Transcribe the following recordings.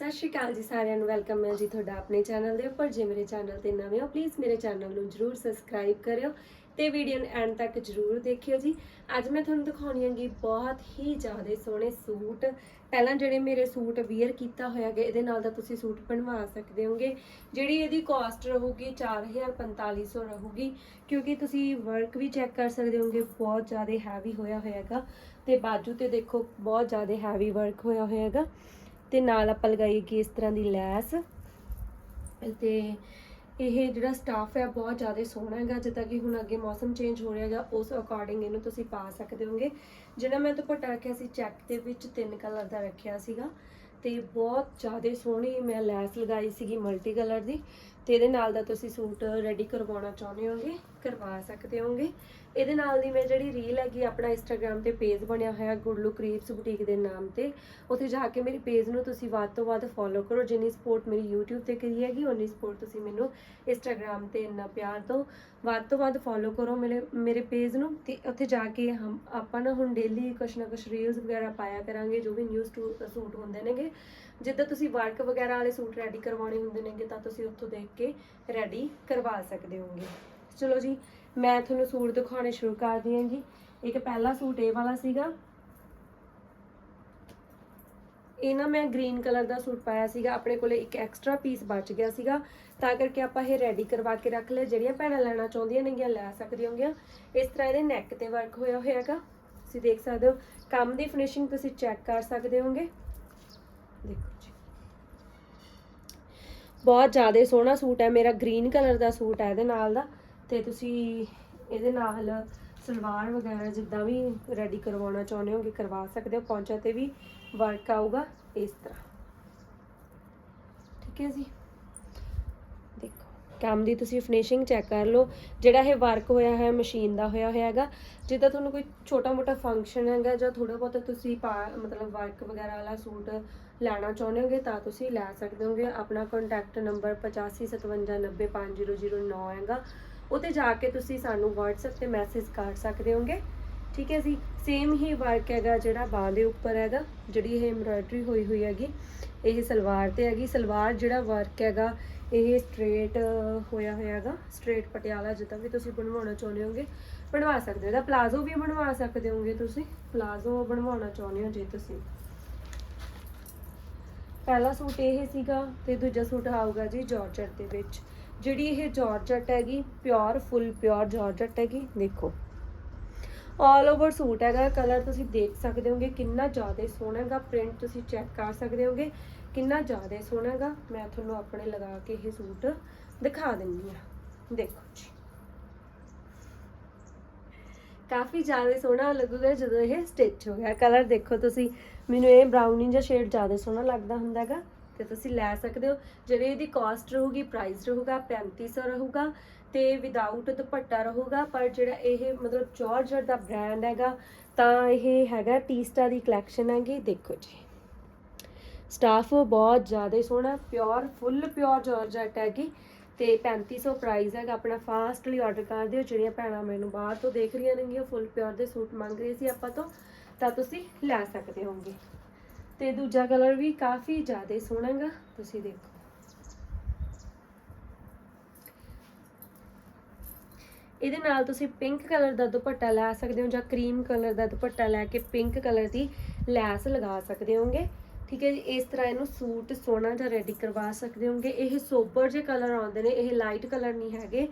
ਸਤਿ ਸ਼੍ਰੀ ਅਕਾਲ ਜੀ ਸਾਰਿਆਂ ਨੂੰ, ਵੈਲਕਮ ਹੈ ਜੀ ਤੁਹਾਡਾ ਆਪਣੇ ਚੈਨਲ ਦੇ ਉੱਪਰ। ਜੇ ਮੇਰੇ ਚੈਨਲ ਤੇ ਨਵੇਂ ਹੋ ਪਲੀਜ਼ ਮੇਰੇ ਚੈਨਲ ਨੂੰ ਜਰੂਰ ਸਬਸਕ੍ਰਾਈਬ ਕਰਿਓ ਤੇ ਵੀਡੀਓ ਨੂੰ ਐਂਡ ਤੱਕ ਜਰੂਰ ਦੇਖਿਓ ਜੀ। ਅੱਜ ਮੈਂ ਤੁਹਾਨੂੰ ਦਿਖਾਉਣੀ ਹੈਗੀ ਬਹੁਤ ਹੀ ਜ਼ਿਆਦਾ ਸੋਹਣੇ ਸੂਟ। ਪਹਿਲਾਂ ਜਿਹੜੇ ਮੇਰੇ ਸੂਟ ਵੀਅਰ ਕੀਤਾ ਹੋਇਆ ਗੇ ਇਹਦੇ ਨਾਲ ਦਾ ਤੁਸੀਂ ਸੂਟ ਬਣਵਾ ਸਕਦੇ ਹੋਗੇ। ਜਿਹੜੀ ਇਹਦੀ ਕਾਸਟ ਰਹੂਗੀ 4450 ਰਹੂਗੀ, ਕਿਉਂਕਿ ਤੁਸੀਂ ਵਰਕ ਵੀ ਚੈੱਕ ਕਰ ਸਕਦੇ ਹੋਗੇ, ਬਹੁਤ ਜ਼ਿਆਦਾ ਹੈਵੀ ਹੋਇਆ ਹੋਇਆਗਾ ਤੇ ਬਾਜੂ ਤੇ ਦੇਖੋ, ਬਹੁਤ ਜ਼ਿਆਦਾ ਹੈਵੀ ਵਰਕ ਹੋਇਆ ਹੋਇਆਗਾ ਤੇ ਨਾਲ ਆਪਾਂ ਲਗਾਈਏਗੀ ਇਸ ਤਰ੍ਹਾਂ ਦੀ ਲੈਸ। ਤੇ ਇਹ ਜਿਹੜਾ ਸਟਾਫ ਹੈ, ਬਹੁਤ ਜ਼ਿਆਦਾ ਸੋਹਣਾ ਹੈਗਾ। ਜਿੱਦਾਂ ਕਿ ਹੁਣ ਅੱਗੇ ਮੌਸਮ ਚੇਂਜ ਹੋ ਰਿਹਾ ਹੈਗਾ, ਉਸ ਅਕੋਰਡਿੰਗ ਇਹਨੂੰ ਤੁਸੀਂ ਪਾ ਸਕਦੇ ਹੋਗੇ। ਜਿਹੜਾ ਮੈਂ ਦੁਪੱਟਾ ਰੱਖਿਆ ਸੀ ਚੈੱਕ ਦੇ ਵਿੱਚ ਤਿੰਨ ਕਲਰ ਦਾ ਰੱਖਿਆ ਸੀਗਾ। ਤੇ ਬਹੁਤ ਜ਼ਿਆਦਾ ਸੋਹਣੀ ਮੈਂ ਲੈਸ ਲਗਾਈ ਸੀਗੀ ਮਲਟੀ ਕਲਰ ਦੀ। ਤੇ ਇਹਦੇ ਨਾਲ ਦਾ ਤੁਸੀਂ ਸੂਟ ਰੈਡੀ ਕਰਵਾਉਣਾ ਚਾਹੁੰਦੇ ਹੋਗੇ। ਕਰਵਾ ਸਕਦੇ ਹੋਗੇ ਇਹਦੇ ਨਾਲ ਦੀ ਮੈਂ ਜਿਹੜੀ ਰੀਲ ਹੈਗੀ, ਆਪਣਾ ਇੰਸਟਾਗ੍ਰam ਤੇ ਪੇਜ ਬਣਿਆ ਹੋਇਆ ਗੁਰਲੂ ਕਰੀਬਸ ਬੁਟੀਕ ਦੇ ਨਾਮ ਤੇ। ਉੱਥੇ ਜਾ ਕੇ ਮੇਰੀ ਪੇਜ ਨੂੰ ਤੁਸੀਂ ਵੱਧ ਤੋਂ ਵੱਧ ਫੋਲੋ ਕਰੋ। ਜਿੰਨੀ ਸਪੋਰਟ ਮੇਰੀ YouTube ਤੇ ਕਰੀ ਹੈਗੀ ਉਨੀ ਸਪੋਰਟ ਤੁਸੀਂ ਮੈਨੂੰ ਇੰਸਟਾਗ੍ਰam ਤੇ ਇੰਨਾ ਪਿਆਰ ਦਿਓ ਵੱਧ ਤੋਂ ਵੱਧ ਫੋਲੋ ਕਰੋ ਮੇਰੇ ਮੇਰੇ ਪੇਜ ਨੂੰ। ਤੇ ਉੱਥੇ ਜਾ ਕੇ ਹਮ, ਆਪਾਂ ਨਾ ਹੁਣ ਡੇਲੀ ਕੁਛ ਨਾ ਕੁਛ ਰੀਲਸ ਵਗੈਰਾ ਪਾਇਆ ਕਰਾਂਗੇ, ਜੋ ਵੀ ਨਿਊ ਸੂਟ ਹੁੰਦੇ ਨੇਗੇ। ਜਿੱਦਾਂ ਤੁਸੀਂ ਵਰਕ ਵਗੈਰਾ ਵਾਲੇ ਸੂਟ ਰੈਡੀ ਕਰਵਾਉਣੇ ਹੁੰਦੇ ਨੇਗੇ, ਤਾਂ ਤੁਸੀਂ ਉੱਥੋਂ ਦੇਖ ਕੇ ਰੈਡੀ ਕਰਵਾ ਸਕਦੇ ਹੋਗੇ ਚਲੋ ਜੀ, ਮੈਂ ਤੁਹਾਨੂੰ ਸੂਟ ਦਿਖਾਉਣੇ ਸ਼ੁਰੂ ਕਰਦੀ ਹਾਂ ਜੀ। ਇੱਕ ਪਹਿਲਾ ਸੂਟ ਇਹ ਵਾਲਾ ਸੀਗਾ। ਇਹ ਨਾ ਮੈਂ ਗ੍ਰੀਨ ਕਲਰ ਦਾ ਸੂਟ ਪਾਇਆ ਸੀਗਾ। ਆਪਣੇ ਕੋਲੇ ਇੱਕ ਐਕਸਟਰਾ ਪੀਸ ਬਚ ਗਿਆ ਸੀਗਾ। ਤਾਂ ਕਰਕੇ ਆਪਾਂ ਇਹ ਰੈਡੀ ਕਰਵਾ ਕੇ ਰੱਖ ਲਿਆ। ਜਿਹੜੀਆਂ ਭੈਣਾਂ ਲੈਣਾ ਚਾਹੁੰਦੀਆਂ ਨੇਗੀਆਂ, ਲੈ ਸਕਦੀਆਂ ਹੋਗੀਆਂ। ਇਸ ਤਰ੍ਹਾਂ ਇਹਦੇ ਨੈਕ ਤੇ ਵਰਕ ਹੋਇਆ ਹੋਇਆਗਾ। ਤੁਸੀਂ ਦੇਖ ਸਕਦੇ ਹੋ, ਕੰਮ ਦੀ ਫਿਨਿਸ਼ਿੰਗ ਤੁਸੀਂ ਚੈੱਕ ਕਰ ਸਕਦੇ ਹੋਗੇ। ਦੇਖੋ ਜੀ। ਬਹੁਤ ਜ਼ਿਆਦਾ ਸੋਹਣਾ ਸੂਟ ਹੈ। ਮੇਰਾ ਗ੍ਰੀਨ ਕਲਰ ਦਾ ਸੂਟ ਹੈ ਇਹਦੇ ਨਾਲ ਦਾ। ਤੇ ਤੁਸੀਂ ਇਹਦੇ ਨਾਲ ਸਲਵਾਰ ਵਗੈਰਾ ਜਿੱਦਾਂ ਵੀ ਰੈਡੀ ਕਰਵਾਉਣਾ ਚਾਹੁੰਦੇ ਹੋਗੇ, ਕਰਵਾ ਸਕਦੇ ਹੋ, ਪੌਂਚਾ ਤੇ ਵੀ ਵਰਕ ਆਊਗਾ ਇਸ ਤਰ੍ਹਾਂ। ਠੀਕ ਹੈ ਜੀ? ਦੇਖੋ, ਕੰਮ ਦੀ ਤੁਸੀਂ ਫਿਨਿਸ਼ਿੰਗ ਚੈੱਕ ਕਰ ਲਓ, ਜਿਹੜਾ ਇਹ ਵਰਕ ਹੋਇਆ ਹੈ ਮਸ਼ੀਨ ਦਾ ਹੋਇਆ ਹੋਇਆ ਹੈਗਾ, ਜਿੱਦਾਂ ਤੁਹਾਨੂੰ ਕੋਈ ਛੋਟਾ ਮੋਟਾ ਫੰਕਸ਼ਨ ਹੈਗਾ ਜਾਂ ਥੋੜਾ ਬਹੁਤਾ ਤੁਸੀਂ ਪਾ, ਮਤਲਬ ਵਰਕ ਵਗੈਰਾ ਵਾਲਾ ਸੂਟ ਲੈਣਾ ਚਾਹੁੰਦੇ ਹੋਗੇ, ਤਾਂ ਤੁਸੀਂ ਲੈ ਸਕਦੇ ਹੋਗੇ। ਆਪਣਾ ਕੰਟੈਕਟ ਨੰਬਰ 8557905009 ਹੈਗਾ। ਉਤੇ ਜਾ ਕੇ ਤੁਸੀਂ ਸਾਨੂੰ WhatsApp ਤੇ ਮੈਸੇਜ ਕਰ ਸਕਦੇ ਹੋਗੇ। ਠੀਕ ਹੈ ਜੀ? ਸੇਮ ਹੀ ਵਰਕ ਹੈਗਾ ਜਿਹੜਾ ਬਾਹ ਦੇ ਉੱਪਰ ਹੈਗਾ, ਜਿਹੜੀ ਇਹ ਐਮਬਰਾਇਡਰੀ ਹੋਈ ਹੋਈ ਹੈਗੀ, ਇਹ ਸਲਵਾਰ ਤੇ ਹੈਗੀ। ਸਲਵਾਰ ਜਿਹੜਾ ਵਰਕ ਹੈਗਾ, ਇਹ ਸਟ੍ਰੇਟ ਹੋਇਆ ਹੋਇਆ ਹੈਗਾ। ਸਟ੍ਰੇਟ ਪਟਿਆਲਾ ਜਿੱਦਾਂ ਵੀ ਤੁਸੀਂ ਬਣਵਾਉਣਾ ਚਾਹੁੰਦੇ ਹੋਗੇ, ਬਣਵਾ ਸਕਦੇ ਹੋ। ਇਹਦਾ ਪਲਾਜ਼ੋ ਵੀ ਬਣਵਾ ਸਕਦੇ ਹੋਗੇ ਤੁਸੀਂ। ਪਲਾਜ਼ੋ ਬਣਵਾਉਣਾ ਚਾਹੁੰਦੇ ਹੋ ਜੇ ਤੁਸੀਂ। ਪਹਿਲਾ ਸੂਟ ਇਹ ਸੀਗਾ ਤੇ ਦੂਜਾ ਸੂਟ ਆਊਗਾ ਜੀ ਜਾਰਜਟ ਦੇ ਵਿੱਚ। ਜਿਹੜੀ ਇਹ ਜਾਰਜਟ ਹੈਗੀ ਪਿਓਰ ਫੁੱਲ ਪਿਓਰ ਜਾਰਜਟ ਹੈਗੀ, ਦੇਖੋ। ਆਲ ਓਵਰ ਸੂਟ ਹੈਗਾ ਕਲਰ ਤੁਸੀਂ ਦੇਖ ਸਕਦੇ ਹੋਗੇ, ਕਿੰਨਾ ਜ਼ਿਆਦਾ ਸੋਹਣਾ ਹੈਗਾ ਪ੍ਰਿੰਟ ਤੁਸੀਂ ਚੈੱਕ ਕਰ ਸਕਦੇ ਹੋਗੇ, ਕਿੰਨਾ ਜ਼ਿਆਦਾ ਸੋਹਣਾ ਹੈਗਾ। ਮੈਂ ਤੁਹਾਨੂੰ ਆਪਣੇ ਲਗਾ ਕੇ ਇਹ ਸੂਟ ਦਿਖਾ ਦਿੰਦੀ ਆ ਦੇਖੋ ਜੀ। ਕਾਫੀ ਜ਼ਿਆਦਾ ਸੋਹਣਾ ਲੱਗੂਗਾ ਜਦੋਂ ਇਹ ਸਟਿਚ ਹੋ ਗਿਆ। ਕਲਰ ਦੇਖੋ ਤੁਸੀਂ, ਮੈਨੂੰ ਇਹ ਬ੍ਰਾਊਨੀ ਜਿਹਾ ਸ਼ੇਡ ਜ਼ਿਆਦਾ ਸੋਹਣਾ ਲੱਗਦਾ ਹੁੰਦਾ ਹੈਗਾ। ਤੇ ਤੁਸੀਂ ਲੈ ਸਕਦੇ ਹੋ। ਜਿਹੜੇ ਇਹਦੀ ਕਾਸਟ ਰਹੂਗੀ ਪ੍ਰਾਈਸ ਰਹੂਗਾ 3500 ਰਹੂਗਾ ਤੇ ਵਿਦਆਊਟ ਦੁਪੱਟਾ ਰਹੂਗਾ। ਪਰ ਜਿਹੜਾ ਇਹ ਮਤਲਬ ਜਾਰਜਟ ਦਾ ਬ੍ਰਾਂਡ ਹੈਗਾ, ਤਾਂ ਇਹ ਹੈਗਾ ਟੀਸਟਾ ਦੀ ਕਲੈਕਸ਼ਨ ਹੈਗੀ। ਦੇਖੋ ਜੀ। ਸਟਾਫ ਬਹੁਤ ਜ਼ਿਆਦਾ ਸੋਹਣਾ ਪਿਓਰ ਫੁੱਲ ਪਿਓਰ ਜਾਰਜਟ ਹੈਗੀ। ਤੇ 3500 ਪ੍ਰਾਈਸ ਹੈਗਾ ਆਪਣਾ। ਫਾਸਟਲੀ ਆਰਡਰ ਕਰ ਦਿਓ। ਜਿਹੜੀਆਂ ਭੈਣਾਂ ਮੈਨੂੰ ਬਾਹਰ ਤੋਂ ਦੇਖ ਰਹੀਆਂ ਨੇਗੀਆਂ ਫੁੱਲ ਪਿਓਰ ਦੇ ਸੂਟ ਮੰਗ ਰਹੀ ਸੀ ਆਪਾਂ ਤੋਂ, ਤਾਂ ਤੁਸੀਂ ਲੈ ਸਕਦੇ ਹੋਗੇ ਤੇ ਦੂਜਾ ਕਲਰ ਵੀ ਕਾਫੀ ਜ਼ਿਆਦਾ ਸੋਹਣਾ ਹੈਗਾ ਤੁਸੀਂ ਦੇਖੋ। ਇਹਦੇ ਨਾਲ ਤੁਸੀਂ ਪਿੰਕ ਕਲਰ ਦਾ ਦੁਪੱਟਾ ਲੈ ਸਕਦੇ ਹੋ ਜਾਂ ਕਰੀਮ ਕਲਰ ਦਾ ਦੁਪੱਟਾ ਲੈ ਕੇ ਪਿੰਕ ਕਲਰ ਦੀ ਲੈਸ ਲਗਾ ਸਕਦੇ ਹੋਗੇ। ਠੀਕ ਹੈ ਜੀ, ਇਸ ਤਰ੍ਹਾਂ ਇਹਨੂੰ ਸੂਟ ਸੋਹਣਾ ਜਿਹਾ ਰੈਡੀ ਕਰਵਾ ਸਕਦੇ ਹੋਗੇ। ਇਹ ਸੋਬਰ ਜਿਹੇ ਕਲਰ ਆਉਂਦੇ ਨੇ, ਇਹ ਲਾਈਟ ਕਲਰ ਨਹੀਂ ਹੈਗੇ।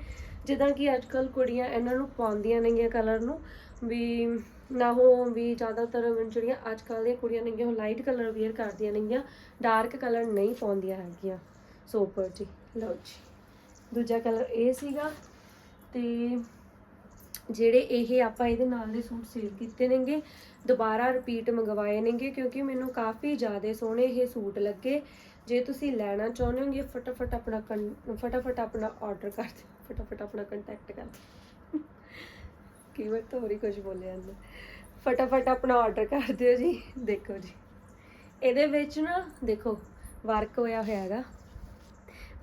ਜਿੱਦਾਂ ਕਿ ਅੱਜਕੱਲ ਕੁੜੀਆਂ ਇਹਨਾਂ ਨੂੰ ਪਾਉਂਦੀਆਂ ਨੇਗੀਆਂ ਕਲਰ ਨੂੰ ਵੀ ਨਾ ਹੋ ਵੀ ਜ਼ਿਆਦਾਤਰ ਜਿਹੜੀਆਂ ਅੱਜ ਕੱਲ੍ਹ ਦੀਆਂ ਕੁੜੀਆਂ ਨੇਗੀਆਂ ਉਹ ਲਾਈਟ ਕਲਰ ਵੇਅਰ ਕਰਦੀਆਂ ਨੇਗੀਆਂ ਡਾਰਕ ਕਲਰ ਨਹੀਂ ਪਾਉਂਦੀਆਂ ਹੈਗੀਆਂ ਸੋਪਰ ਜੀ ਲਓ ਜੀ, ਦੂਜਾ ਕਲਰ ਇਹ ਸੀਗਾ ਤੇ ਜਿਹੜੇ ਇਹ ਆਪਾਂ ਇਹਦੇ ਨਾਲ ਦੇ ਸੂਟ ਸੇਲ ਕੀਤੇ ਨੇਗੇ, ਦੁਬਾਰਾ ਰਿਪੀਟ ਮੰਗਵਾਏ ਨੇਗੇ ਕਿਉਂਕਿ ਮੈਨੂੰ ਕਾਫੀ ਜ਼ਿਆਦਾ ਸੋਹਣੇ ਇਹ ਸੂਟ ਲੱਗੇ। ਜੇ ਤੁਸੀਂ ਲੈਣਾ ਚਾਹੁੰਦੇ ਹੋਗੇ, ਫਟਾਫਟ ਆਪਣਾ ਕਨ- ਫਟਾਫਟ ਆਪਣਾ ਆਰਡਰ ਕਰ ਦਿਓ, ਫਟਾਫਟ ਆਪਣਾ ਕੰਟੈਕਟ ਕਰ ਦਿਓ। ਕੀ ਵਾਰ ਤਾਂ ਹੋਰ ਹੀ ਕੁਝ ਬੋਲਿਆ ਜਾਂਦਾ ਫਟਾਫਟ ਆਪਣਾ ਆਰਡਰ ਕਰ ਦਿਓ ਜੀ। ਦੇਖੋ ਜੀ। ਇਹਦੇ ਵਿੱਚ ਨਾ ਦੇਖੋ ਵਰਕ ਹੋਇਆ ਹੋਇਆ ਹੈਗਾ।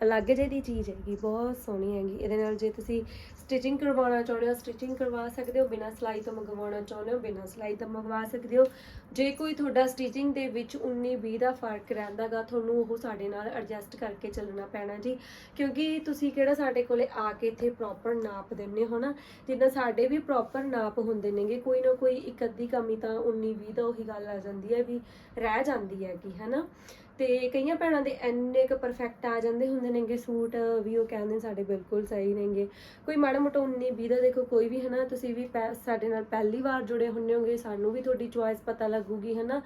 ਅਲੱਗ ਜਿਹੀ ਦੀ ਚੀਜ਼ ਹੈਗੀ, ਬਹੁਤ ਸੋਹਣੀ ਹੈਗੀ। ਇਹਦੇ ਨਾਲ ਜੇ ਤੁਸੀਂ ਸਟਿਚਿੰਗ ਕਰਵਾਉਣਾ ਚਾਹੁੰਦੇ ਹੋ ਸਟਿਚਿੰਗ ਕਰਵਾ ਸਕਦੇ ਹੋ, ਬਿਨਾਂ ਸਿਲਾਈ ਤੋਂ ਮੰਗਵਾਉਣਾ ਚਾਹੁੰਦੇ ਹੋ, ਬਿਨਾਂ ਸਿਲਾਈ ਤੋਂ ਮੰਗਵਾ ਸਕਦੇ ਹੋ। ਜੇ ਕੋਈ ਤੁਹਾਡਾ ਸਟਿਚਿੰਗ ਦੇ ਵਿੱਚ 19 20 ਦਾ ਫ਼ਰਕ ਰਹਿੰਦਾਗਾ ਤੁਹਾਨੂੰ ਉਹ ਸਾਡੇ ਨਾਲ ਐਡਜਸਟ ਕਰਕੇ ਚੱਲਣਾ ਪੈਣਾ ਜੀ। ਕਿਉਂਕਿ ਤੁਸੀਂ ਕਿਹੜਾ ਸਾਡੇ ਕੋਲੇ ਆ ਕੇ ਇੱਥੇ ਪ੍ਰੋਪਰ ਨਾਪ ਦਿੰਨੇ ਹੋ ਨਾ, ਜਿੱਦਾਂ ਸਾਡੇ ਵੀ ਪ੍ਰੋਪਰ ਨਾਪ ਹੁੰਦੇ ਨੇਗੇ, ਕੋਈ ਨਾ ਕੋਈ ਇੱਕ ਅੱਧੀ ਕਮੀ ਤਾਂ 19 20 ਦਾ ਉਹੀ ਗੱਲ ਆ ਜਾਂਦੀ ਹੈ ਵੀ ਰਹਿ ਜਾਂਦੀ ਹੈਗੀ ਹਨਾ ਤੇ ਕਈਆਂ ਭੈਣਾਂ ਦੇ ਇੰਨੇ ਕੁ ਪਰਫੈਕਟ ਆ ਜਾਂਦੇ ਹੁੰਦੇ ਨੇਗੇ ਸੂਟ ਵੀ ਉਹ ਕਹਿੰਦੇ ਸਾਡੇ ਬਿਲਕੁਲ ਸਹੀ ਨੇਗੇ। ਕੋਈ ਮਾੜਾ ਮੋਟਾ 19 20 ਦਾ ਦੇਖੋ ਕੋਈ ਵੀ ਹਨਾ, ਤੁਸੀਂ ਵੀ ਪੈ- ਸਾਡੇ ਨਾਲ ਪਹਿਲੀ ਵਾਰ ਜੁੜੇ ਹੁੰਨੇ ਹੋਗੇ, ਸਾਨੂੰ ਵੀ ਤੁਹਾਡੀ ਚੁਆਇਸ ਪਤਾ ਲੱਗੂਗੀ ਹਨਾ,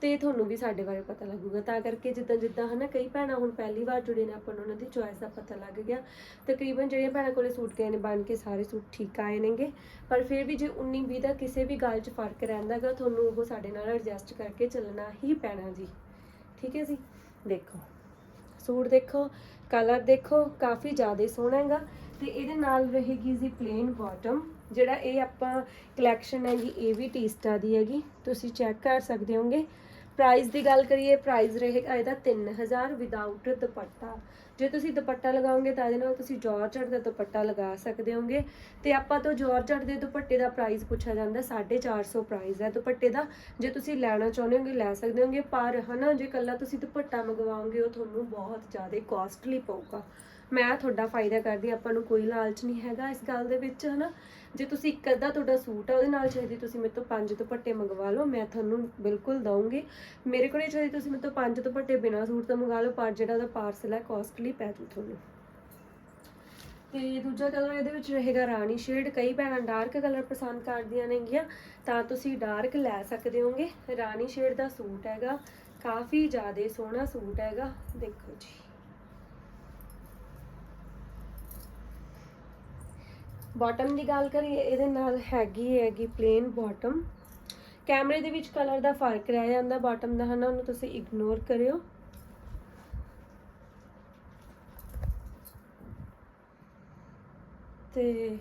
ਤੇ ਤੁਹਾਨੂੰ ਵੀ ਸਾਡੇ ਬਾਰੇ ਪਤਾ ਲੱਗੂਗਾ। ਤਾਂ ਕਰਕੇ ਜਿੱਦਾਂ ਜਿੱਦਾਂ ਹਨਾ, ਕਈ ਭੈਣਾਂ ਹੁਣ ਪਹਿਲੀ ਵਾਰ ਜੁੜੇ ਨੇ, ਆਪਾਂ ਨੂੰ ਉਹਨਾਂ ਦੀ ਚੁਆਇਸ ਦਾ ਪਤਾ ਲੱਗ ਗਿਆ। ਤਕਰੀਬਨ ਜਿਹੜੀਆਂ ਭੈਣਾਂ ਕੋਲੇ ਸੂਟ ਗਏ ਨੇ, ਬਣ ਕੇ ਸਾਰੇ ਸੂਟ ਠੀਕ ਆਏ ਨੇਗੇ। ਪਰ ਫਿਰ ਵੀ ਜੇ 19 20 ਦਾ ਕਿਸੇ ਵੀ ਗੱਲ 'ਚ ਫ਼ਰਕ ਰਹਿੰਦਾਗਾ ਤੁਹਾਨੂੰ ਉਹ ਸਾਡੇ ਨਾਲ ਐਡਜਸਟ ਕਰਕੇ ਚੱਲਣਾ ਹੀ ਪੈਣਾ ਜੀ। ਠੀਕ ਹੈ ਜੀ? ਦੇਖੋ, ਸੂਟ ਦੇਖੋ ਕਲਰ ਦੇਖੋ, ਕਾਫੀ ਜ਼ਿਆਦਾ ਸੋਹਣਾ ਹੈਗਾ ਤੇ ਇਹਦੇ ਨਾਲ ਰਹੇਗੀ ਜੀ ਪਲੇਨ ਬਾਟਮ ਜਿਹੜਾ ਇਹ ਆਪਾਂ ਕਲੈਕਸ਼ਨ ਹੈਗੀ, ਇਹ ਵੀ ਟੀਸਟਾ ਦੀ ਹੈਗੀ। ਤੁਸੀਂ ਚੈੱਕ ਕਰ ਸਕਦੇ ਹੋਗੇ। ਪ੍ਰਾਈਸ ਦੀ ਗੱਲ ਕਰੀਏ ਪ੍ਰਾਈਸ ਰਹੇਗਾ ਇਹਦਾ 3000 ਵਿਦਆਊਟ ਦੁਪੱਟਾ। ਜੇ ਤੁਸੀਂ ਦੁਪੱਟਾ ਲਗਾਓਗੇ ਤਾਂ ਇਹਦੇ ਨਾਲ ਤੁਸੀਂ ਜਾਰਜਟ ਦਾ ਦੁਪੱਟਾ ਲਗਾ ਸਕਦੇ ਹੋਗੇ। ਤੇ ਆਪਾਂ ਤੋਂ ਜਾਰਜਟ ਦੇ ਦੁਪੱਟੇ ਦਾ ਪ੍ਰਾਈਸ ਪੁੱਛਿਆ ਜਾਂਦਾ 450 ਪ੍ਰਾਈਸ ਹੈ ਦੁਪੱਟੇ ਦਾ। ਜੇ ਤੁਸੀਂ ਲੈਣਾ ਚਾਹੁੰਦੇ ਹੋਗੇ, ਲੈ ਸਕਦੇ ਹੋਗੇ, ਪਰ ਹਨਾ, ਜੇ ਕੱਲਾ ਤੁਸੀਂ ਦੁਪੱਟਾ ਮੰਗਵਾਓਗੇ, ਉਹ ਤੁਹਾਨੂੰ ਬਹੁਤ ਜ਼ਿਆਦਾ ਕਾਸਟਲੀ ਪਊਗਾ। ਮੈਂ ਤੁਹਾਡਾ ਫਾਇਦਾ ਕਰਦੀ ਆਪਾਂ ਨੂੰ ਕੋਈ ਲਾਲਚ ਨਹੀਂ ਹੈਗਾ ਇਸ ਗੱਲ ਦੇ ਵਿੱਚ, ਹਨਾ। ਜੇ ਤੁਸੀਂ ਇੱਕ ਅੱਧਾ ਤੁਹਾਡਾ ਸੂਟ ਆ, ਉਹਦੇ ਨਾਲ ਚਾਹੀਦੀ ਤੁਸੀਂ ਮੇਰੇ ਤੋਂ ਪੰਜ ਦੁਪੱਟੇ ਮੰਗਵਾ ਲਓ, ਮੈਂ ਤੁਹਾਨੂੰ ਬਿਲਕੁਲ ਦਊਂਗੀ। ਮੇਰੇ ਕੋਲ ਚਾਹੀਦੀ ਤੁਸੀਂ ਮੇਰੇ ਤੋਂ ਪੰਜ ਦੁਪੱਟੇ ਬਿਨਾਂ ਸੂਟ ਤੋਂ ਮੰਗਾ ਲਓ, ਪਰ ਜਿਹੜਾ ਉਹਦਾ ਪਾਰਸਲ ਹੈ ਕਾਸਟਲੀ ਪੈ ਜੂ ਤੁਹਾਨੂੰ। ਤੇ ਦੂਜਾ ਕਲਰ ਇਹਦੇ ਵਿੱਚ ਰਹੇਗਾ ਰਾਣੀ ਸ਼ੇਡ ਕਈ ਭੈਣਾਂ ਡਾਰਕ ਕਲਰ ਪਸੰਦ ਕਰਦੀਆਂ ਨੇਗੀਆਂ, ਤਾਂ ਤੁਸੀਂ ਡਾਰਕ ਲੈ ਸਕਦੇ ਹੋਗੇ। ਰਾਣੀ ਸ਼ੇਡ ਦਾ ਸੂਟ ਹੈਗਾ, ਕਾਫੀ ਜ਼ਿਆਦਾ ਸੋਹਣਾ ਸੂਟ ਹੈਗਾ। ਦੇਖੋ ਜੀ। ਬਾਟਮ ਦੀ ਗੱਲ ਕਰੀਏ, ਇਹਦੇ ਨਾਲ ਹੈਗੀ ਹੈਗੀ ਪਲੇਨ ਬਾਟਮ ਕੈਮਰੇ ਦੇ ਵਿੱਚ ਕਲਰ ਦਾ ਫ਼ਰਕ ਰਹਿ ਜਾਂਦਾ ਬਾਟਮ ਦਾ, ਹਨਾ? ਉਹਨੂੰ ਤੁਸੀਂ ਇਗਨੋਰ ਕਰਿਓ। ਤੇ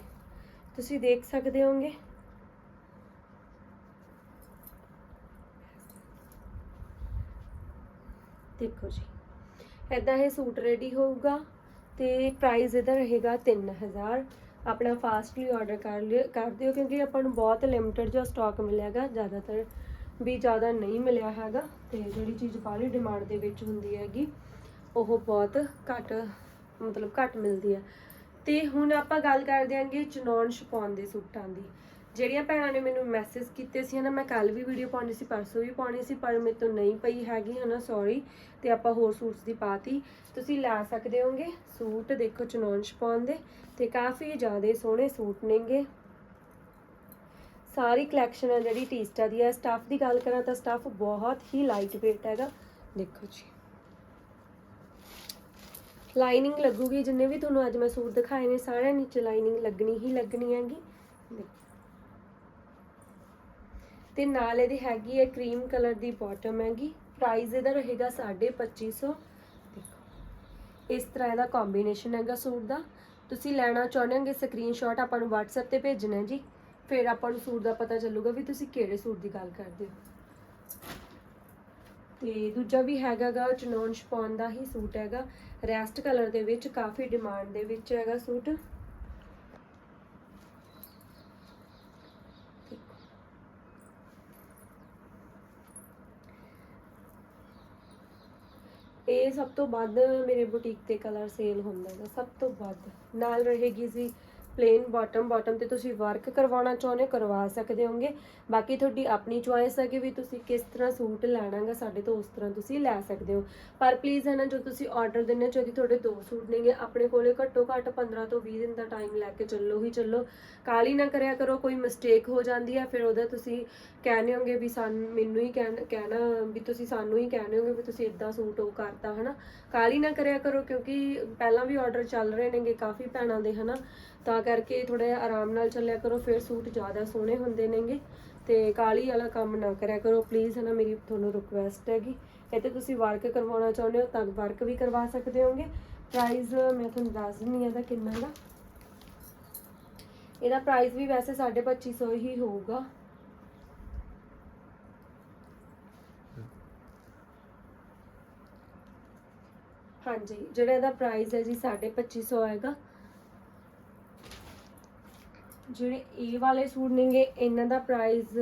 ਤੁਸੀਂ ਦੇਖ ਸਕਦੇ ਹੋਗੇ ਦੇਖੋ ਜੀ ਐਦਾਂ ਇਹ ਸੂਟ ਰੈਡੀ ਹੋਊਗਾ ਤੇ ਪ੍ਰਾਈਸ ਇਹਦਾ ਰਹੇਗਾ 3000 ਆਪਣਾ ਫਾਸਟਲੀ ਆਰਡਰ ਕਰ ਲਿਓ, ਕਰ ਦਿਓ, ਕਿਉਂਕਿ ਆਪਾਂ ਨੂੰ ਬਹੁਤ ਲਿਮਟਿਡ ਜਿਹਾ ਸਟਾਕ ਮਿਲਿਆਗਾ ਜ਼ਿਆਦਾਤਰ ਵੀ ਜ਼ਿਆਦਾ ਨਹੀਂ ਮਿਲਿਆ ਹੈਗਾ, ਤੇ ਜਿਹੜੀ ਚੀਜ਼ ਬਾਹਲੀ ਡਿਮਾਂਡ ਦੇ ਵਿੱਚ ਹੁੰਦੀ ਹੈਗੀ, ਉਹ ਬਹੁਤ ਘੱਟ, ਮਤਲਬ ਘੱਟ ਮਿਲਦੀ ਹੈ। ਤੇ ਹੁਣ ਆਪਾਂ ਗੱਲ ਕਰ ਦਿਆਂਗੇ ਚਨੌਨ ਛਪਾਉਣ ਦੇ ਸੂਟਾਂ ਦੀ। ਜਿਹੜੀਆਂ ਭੈਣਾਂ ਨੇ ਮੈਨੂੰ ਮੈਸੇਜ ਕੀਤੇ ਸੀ ਨਾ ਮੈਂ ਕੱਲ ਵੀ ਵੀਡੀਓ ਪਾਉਣੀ ਸੀ, ਪਰਸੋਂ ਵੀ ਪਾਉਣੀ ਸੀ, ਪਰ ਮੇਰੇ ਤੋਂ ਨਹੀਂ ਪਈ ਹੈਗੀ, ਹਨਾ ਸੌਰੀ ਤੇ ਆਪਾਂ ਹੋਰ ਸੂਟਸ ਦੀ ਪਾਤੀ। ਤੁਸੀਂ ਲੈ ਸਕਦੇ ਹੋਗੇ ਸੂਟ, ਦੇਖੋ ਚਨੌਨ ਛਪਾਉਣ ਦੇ, ਤੇ ਕਾਫੀ ਜ਼ਿਆਦਾ ਸੋਹਣੇ ਸੂਟ ਨੇਗੇ। ਸਾਰੀ ਕਲੈਕਸ਼ਨ ਹੈ ਜਿਹੜੀ ਟੀਸਟਾ ਦੀ ਹੈ ਸਟੱਫ ਦੀ ਗੱਲ ਕਰਾਂ ਤਾਂ ਸਟੱਫ ਬਹੁਤ ਹੀ ਲਾਈਟ weight ਹੈਗਾ। ਦੇਖੋ ਜੀ। ਲਾਈਨਿੰਗ ਲੱਗੂਗੀ, ਜਿੰਨੇ ਵੀ ਤੁਹਾਨੂੰ ਅੱਜ ਮੈਂ ਸੂਟ ਦਿਖਾਏ ਨੇ, ਸਾਰਿਆਂ ਨੀਚੇ ਲਾਈਨਿੰਗ ਲੱਗਣੀ ਹੀ ਲੱਗਣੀ ਹੈਗੀ। ਦੇਖੋ। ਤੇ ਨਾਲ ਇਹਦੀ ਹੈਗੀ ਹੈ ਕਰੀਮ ਕਲਰ ਦੀ ਬਾਟਮ ਹੈਗੀ। ਪ੍ਰਾਈਸ ਇਹਦਾ ਰਹੇਗਾ 2550 ਦੇਖੋ, ਇਸ ਤਰ੍ਹਾਂ ਇਹਦਾ ਕੰਬੀਨੇਸ਼ਨ ਹੈਗਾ ਸੂਟ ਦਾ। ਤੁਸੀਂ ਲੈਣਾ ਚਾਹੁੰਦੇ ਹੋਗੇ ਸਕਰੀਨਸ਼ਾਟ ਆਪਾਂ ਨੂੰ WhatsApp ਤੇ ਭੇਜਣਾ ਜੀ। ਫਿਰ ਆਪਾਂ ਨੂੰ ਸੂਟ ਦਾ ਪਤਾ ਚੱਲੂਗਾ ਵੀ ਤੁਸੀਂ ਕਿਹੜੇ ਸੂਟ ਦੀ ਗੱਲ ਕਰਦੇ ਹੋ। ਤੇ ਦੂਜਾ ਵੀ ਹੈਗਾਗਾ ਚਨੌਨ ਸ਼ਪੌਨ ਦਾ ਹੀ ਸੂਟ ਹੈਗਾ। ਰੈਸਟ ਕਲਰ ਦੇ ਵਿੱਚ ਕਾਫੀ ਡਿਮਾਂਡ ਦੇ ਵਿੱਚ ਹੈਗਾ ਸੂਟ। ਇਹ ਸਭ ਤੋਂ ਵੱਧ ਮੇਰੇ ਬੁਟੀਕ ਤੇ ਕਲਰ ਸੇਲ ਹੁੰਦਾ ਹੈ ਸਭ ਤੋਂ ਵੱਧ। ਨਾਲ ਰਹੇਗੀ ਜੀ ਪਲੇਨ ਬਾਟਮ ਬਾਟਮ ਤੇ ਤੁਸੀਂ ਵਰਕ ਕਰਵਾਉਣਾ ਚਾਹੁੰਦੇ ਹੋ, ਕਰਵਾ ਸਕਦੇ ਹੋਗੇ। ਬਾਕੀ ਤੁਹਾਡੀ ਆਪਣੀ ਚੁਆਇਸ ਹੈ ਕਿ ਵੀ ਤੁਸੀਂ ਕਿਸ ਤਰ੍ਹਾਂ ਸੂਟ ਲੈਣਾਗਾ ਸਾਡੇ ਤੋਂ ਉਸ ਤਰ੍ਹਾਂ ਤੁਸੀਂ ਲੈ ਸਕਦੇ ਹੋ। ਪਰ ਪਲੀਜ਼ ਹੈ ਨਾ ਜੋ ਤੁਸੀਂ ਆਰਡਰ ਦਿੰਨੇ ਚਾਹੀਦੀ ਤੁਹਾਡੇ ਦੋ ਸੂਟ ਨੇਗੇ ਆਪਣੇ ਕੋਲੇ ਘੱਟੋ ਘੱਟ 15 ਤੋਂ 20 ਦਿਨ ਦਾ ਟਾਈਮ ਲੈ ਕੇ ਚੱਲੋ ਹੀ ਚੱਲੋ। ਕਾਲੀ ਨਾ ਕਰਿਆ ਕਰੋ ਕੋਈ ਮਿਸਟੇਕ ਹੋ ਜਾਂਦੀ ਹੈ ਫਿਰ ਉਹਦਾ ਤੁਸੀਂ ਕਹਿੰਦੇ ਹੋਗੇ ਵੀ ਸਾਨੂੰ ਮੈਨੂੰ ਹੀ ਕਹਿਣ- ਕਹਿਣਾ ਵੀ ਤੁਸੀਂ ਸਾਨੂੰ ਹੀ ਕਹਿੰਦੇ ਹੋਗੇ ਵੀ ਤੁਸੀਂ ਇਦਾਂ ਸੂਟ ਉਹ ਕਰਤਾ ਹਨਾ। ਕਾਲੀ ਨਾ ਕਰਿਆ ਕਰੋ ਕਿਉਂਕਿ ਪਹਿਲਾਂ ਵੀ ਆਰਡਰ ਚੱਲ ਰਹੇ ਨੇਗੇ ਕਾਫੀ ਭੈਣਾਂ ਦੇ ਹਨਾ। ਤਾਂ ਕਰਕੇ ਥੋੜਾ ਜਿਹਾ ਆਰਾਮ ਨਾਲ ਚੱਲਿਆ ਕਰੋ, ਫਿਰ ਸੂਟ ਜ਼ਿਆਦਾ ਸੋਹਣੇ ਹੁੰਦੇ ਨੇਗੇ ਤੇ ਕਾਲੀ ਵਾਲਾ ਕੰਮ ਨਾ ਕਰਿਆ ਕਰੋ। ਪਲੀਜ਼ ਹਨਾ, ਮੇਰੀ ਤੁਹਾਨੂੰ ਰਿਕੁਐਸਟ ਹੈਗੀ। ਇਹ ਤੁਸੀਂ ਵਰਕ ਕਰਵਾਉਣਾ ਚਾਹੁੰਦੇ ਹੋ, ਤਾਂ ਵਰਕ ਵੀ ਕਰਵਾ ਸਕਦੇ ਹੋਗੇ। ਪ੍ਰਾਈਸ ਮੈਂ ਤੁਹਾਨੂੰ ਦੱਸ ਦਿੰਨੀ ਆ ਇਹਦਾ ਕਿੰਨਾ ਦਾ। ਇਹਦਾ ਪ੍ਰਾਈਸ ਵੀ ਵੈਸੇ 2550 ਹੀ ਹੋਊਗਾ। ਹਾਂਜੀ, ਜਿਹੜਾ ਇਹਦਾ ਪ੍ਰਾਈਸ ਹੈ ਜੀ 2550 ਹੈਗਾ। ਜਿਹੜੇ ਇਹ ਵਾਲੇ ਸੂਟ ਨੇਗੇ, ਇਹਨਾਂ ਦਾ ਪ੍ਰਾਈਸ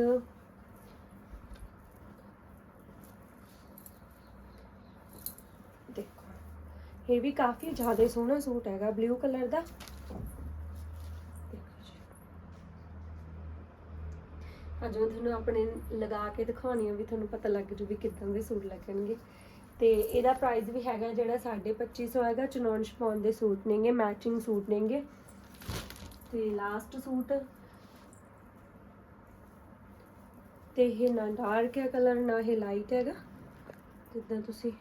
ਦੇਖੋ। ਇਹ ਵੀ ਕਾਫੀ ਜ਼ਿਆਦਾ ਸੋਹਣਾ ਸੂਟ ਹੈਗਾ ਬਲੂ ਕਲਰ ਦਾ। ਦੇਖੋ ਅੱਜ ਮੈਂ ਤੁਹਾਨੂੰ ਆਪਣੇ ਲਗਾ ਕੇ ਦਿਖਾਉਣੀ ਆ, ਵੀ ਤੁਹਾਨੂੰ ਪਤਾ ਲੱਗ ਜੂ ਵੀ ਕਿਦਾਂ ਦੇ ਸੂਟ ਲੱਗਣਗੇ। ਤੇ ਇਹਦਾ ਪ੍ਰਾਈਸ ਵੀ ਹੈਗਾ ਜਿਹੜਾ 2550 ਹੈਗਾ ਚਨੌਨ ਸ਼ਪੌਨ ਦੇ ਸੂਟ ਨੇਗੇ ਮੈਚਿੰਗ ਸੂਟ ਨੇਗੇ। ਤੇ ਲਾਸਟ ਸੂਟ। ਤੇ ਇਹ ਨਾ ਡਾਰਕ ਹੈ ਕਲਰ ਨਾ ਇਹ ਲਾਈਟ ਹੈਗਾ। ਜਿੱਦਾਂ ਤੁਸੀਂ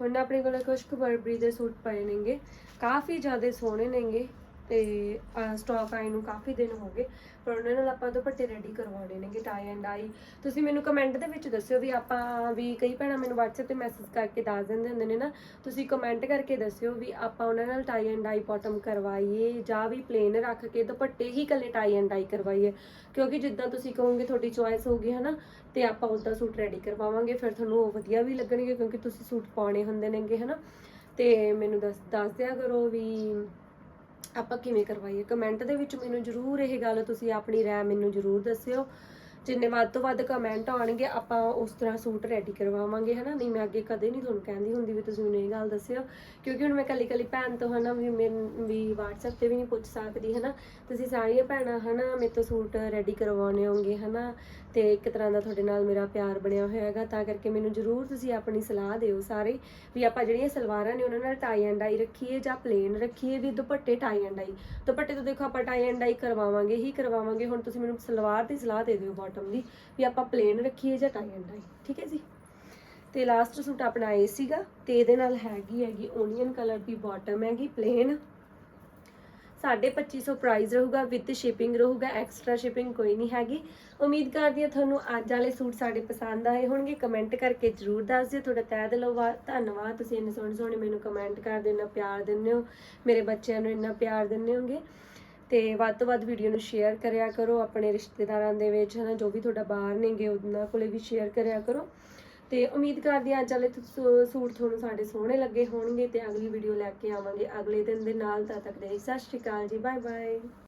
ਹੁਣ ਆਪਣੇ ਕੋਲ ਕੁਝ ਕੁ ਬਰਬਰੀ ਦੇ ਸੂਟ ਪਏ ਨੇਗੇ। ਕਾਫੀ ਜ਼ਿਆਦਾ ਸੋਹਣੇ ਨੇਗੇ। ਤੇ ਸਟਾਕ ਆਏ ਨੂੰ ਕਾਫੀ ਦਿਨ ਹੋ ਗਏ, ਪਰ ਉਹਨਾਂ ਨਾਲ ਆਪਾਂ ਦੁਪੱਟੇ ਰੈਡੀ ਕਰਵਾਉਣੇ ਨੇਗੇ ਟਾਈ ਐਂਡ ਆਈ ਤੁਸੀਂ ਮੈਨੂੰ ਕਮੈਂਟ ਦੇ ਵਿੱਚ ਦੱਸਿਓ ਵੀ ਆਪਾਂ ਵੀ ਕਈ ਭੈਣਾਂ ਮੈਨੂੰ WhatsApp ਤੇ ਮੈਸੇਜ ਕਰਕੇ ਦੱਸ ਦਿੰਦੇ ਹੁੰਦੇ ਨੇ ਨਾ, ਤੁਸੀਂ ਕਮੈਂਟ ਕਰਕੇ ਦੱਸਿਓ ਵੀ ਆਪਾਂ ਉਹਨਾਂ ਨਾਲ ਟਾਈ ਐਂਡ ਆਈ ਬਾਟਮ ਕਰਵਾਈਏ ਜਾਂ ਵੀ ਪਲੇਨ ਰੱਖ ਕੇ ਦੁਪੱਟੇ ਹੀ ਕੱਲੇ ਟਾਈ ਐਂਡ ਆਈ ਕਰਵਾਈਏ। ਕਿਉਂਕਿ ਜਿੱਦਾਂ ਤੁਸੀਂ ਕਹੋਗੇ ਤੁਹਾਡੀ ਚੁਆਇਸ ਹੋਊਗੀ ਹਨਾ, ਤੇ ਆਪਾਂ ਉਦਾਂ ਸੂਟ ਰੈਡੀ ਕਰਵਾਵਾਂਗੇ, ਫਿਰ ਤੁਹਾਨੂੰ ਉਹ ਵਧੀਆ ਵੀ ਲੱਗਣਗੇ ਕਿਉਂਕਿ ਤੁਸੀਂ ਸੂਟ ਪਾਉਣੇ ਹੁੰਦੇ ਨੇਗੇ, ਹਨਾ। ਤੇ ਮੈਨੂੰ ਦੱਸ ਦੱਸ ਦਿਆ ਕਰੋ ਵੀ ਆਪਾਂ ਕਿਵੇਂ ਕਰਵਾਈਏ? ਕਮੈਂਟ ਦੇ ਵਿੱਚ ਮੈਨੂੰ ਜਰੂਰ ਇਹ ਗੱਲ ਤੁਸੀਂ ਆਪਣੀ ਰਾਏ ਮੈਨੂੰ ਜਰੂਰ ਦੱਸਿਓ। ਜਿੰਨੇ ਵੱਧ ਤੋਂ ਵੱਧ ਕਮੈਂਟ ਆਉਣਗੇ, ਆਪਾਂ ਉਸ ਤਰ੍ਹਾਂ ਸੂਟ ਰੈਡੀ ਕਰਵਾਵਾਂਗੇ, ਹਨਾ? ਨਹੀਂ, ਮੈਂ ਅੱਗੇ ਕਦੇ ਨਹੀਂ ਤੁਹਾਨੂੰ ਕਹਿੰਦੀ ਹੁੰਦੀ ਵੀ ਤੁਸੀਂ ਮੈਨੂੰ ਇਹ ਗੱਲ ਦੱਸਿਓ, ਕਿਉਂਕਿ ਹੁਣ ਮੈਂ ਕੱਲੀ ਕੱਲੀ ਭੈਣ ਤੋਂ, ਹਨਾ, ਵੀ ਮੈਂ, ਵੀ WhatsApp ਤੇ ਵੀ ਨਹੀਂ ਪੁੱਛ ਸਕਦੀ, ਹਨਾ? ਤੁਸੀਂ ਸਾਰੀਆਂ ਭੈਣਾਂ, ਹਨਾ, ਮੇਰੇ ਤੋਂ ਸੂਟ ਰੈਡੀ ਕਰਵਾਉਣੇ ਹੋਗੇ ਹਨਾ? ਤੇ ਇੱਕ ਤਰ੍ਹਾਂ ਦਾ ਤੁਹਾਡੇ ਨਾਲ ਮੇਰਾ ਪਿਆਰ ਬਣਿਆ ਹੋਇਆ ਹੈਗਾ, ਤਾਂ ਕਰਕੇ ਮੈਨੂੰ ਜਰੂਰ ਤੁਸੀਂ ਆਪਣੀ ਸਲਾਹ ਦਿਓ ਸਾਰੇ, ਵੀ ਆਪਾਂ ਜਿਹੜੀਆਂ ਸਲਵਾਰਾਂ ਨੇ ਉਹਨਾਂ ਨਾਲ ਟਾਈ ਐਂਡ ਡਾਈ ਰੱਖੀਏ ਜਾਂ ਪਲੇਨ ਰੱਖੀਏ ਵੀ ਦੁਪੱਟੇ ਟਾਈ ਐਂਡ ਆਈ ਦੁਪੱਟੇ ਤੋਂ ਦੇਖੋ ਆਪਾਂ ਟਾਈ ਐਂਡ ਡਾਈ ਕਰਵਾਵਾਂਗੇ, ਹੀ ਕਰਵਾਵਾਂਗੇ, ਹੁਣ ਤੁਸੀਂ ਮੈਨੂੰ ਸਲਵਾਰ ਦੀ ਸਲਾਹ ਦੇ ਦਿਓ ਬਾਟਮ ਦੀ, ਵੀ ਆਪਾਂ ਪਲੇਨ ਰੱਖੀਏ ਜਾਂ ਟਾਈ ਐਂਡ ਆਈ ਠੀਕ ਹੈ ਜੀ? ਤੇ ਲਾਸਟ ਸੂਟ ਆਪਣਾ ਇਹ ਸੀਗਾ ਤੇ ਇਹਦੇ ਨਾਲ ਹੈਗੀ ਹੈਗੀ ਓਨੀਅਨ ਕਲਰ ਦੀ ਬਾਟਮ ਹੈਗੀ ਪਲੇਨ 2500 ਪ੍ਰਾਈਸ ਰਹੂਗਾ ਵਿਦ ਸ਼ਿਪਿੰਗ ਰਹੂਗਾ ਐਕਸਟਰਾ ਸ਼ਿਪਿੰਗ ਕੋਈ ਨਹੀਂ ਹੈਗੀ। ਉਮੀਦ ਕਰਦੀ ਹਾਂ ਤੁਹਾਨੂੰ ਅੱਜ ਵਾਲੇ ਸੂਟ ਸਾਡੇ ਪਸੰਦ ਆਏ ਹੋਣਗੇ। ਕਮੈਂਟ ਕਰਕੇ ਜਰੂਰ ਦੱਸ ਦਿਓ, ਤੁਹਾਡਾ ਤਹਿ ਦਿਲੋਂ ਵਾ- ਧੰਨਵਾਦ। ਤੁਸੀਂ ਇੰਨੇ ਸੋਹਣੇ ਸੋਹਣੇ ਮੈਨੂੰ ਕਮੈਂਟ ਕਰਦੇ ਇੰਨਾ ਪਿਆਰ ਦਿੰਦੇ ਹੋ। ਮੇਰੇ ਬੱਚਿਆਂ ਨੂੰ ਇੰਨਾ ਪਿਆਰ ਦਿੰਦੇ ਹੋਗੇ। ਤੇ ਵੱਧ ਤੋਂ ਵੱਧ ਵੀਡੀਓ ਨੂੰ ਸ਼ੇਅਰ ਕਰਿਆ ਕਰੋ ਆਪਣੇ ਰਿਸ਼ਤੇਦਾਰਾਂ ਦੇ ਵਿੱਚ, ਹਨਾ, ਜੋ ਵੀ ਤੁਹਾਡਾ ਬਾਹਰ ਨੇਗੇ, ਉਹਨਾਂ ਕੋਲੇ ਵੀ ਸ਼ੇਅਰ ਕਰਿਆ ਕਰੋ। ਤੇ ਉਮੀਦ ਕਰਦੀ ਹਾਂ ਅੱਜ ਵਾਲੇ ਤੁ- ਸੂਟ ਤੁਹਾਨੂੰ ਸਾਡੇ ਸੋਹਣੇ ਲੱਗੇ ਹੋਣਗੇ ਤੇ ਅਗਲੀ ਵੀਡੀਓ ਲੈ ਕੇ ਆਵਾਂਗੇ। ਅਗਲੇ ਦਿਨ ਦੇ ਨਾਲ ਤਦ ਤੱਕ ਦੇ ਸਤਿ ਸ਼੍ਰੀ ਅਕਾਲ ਜੀ ਬਾਏ ਬਾਏ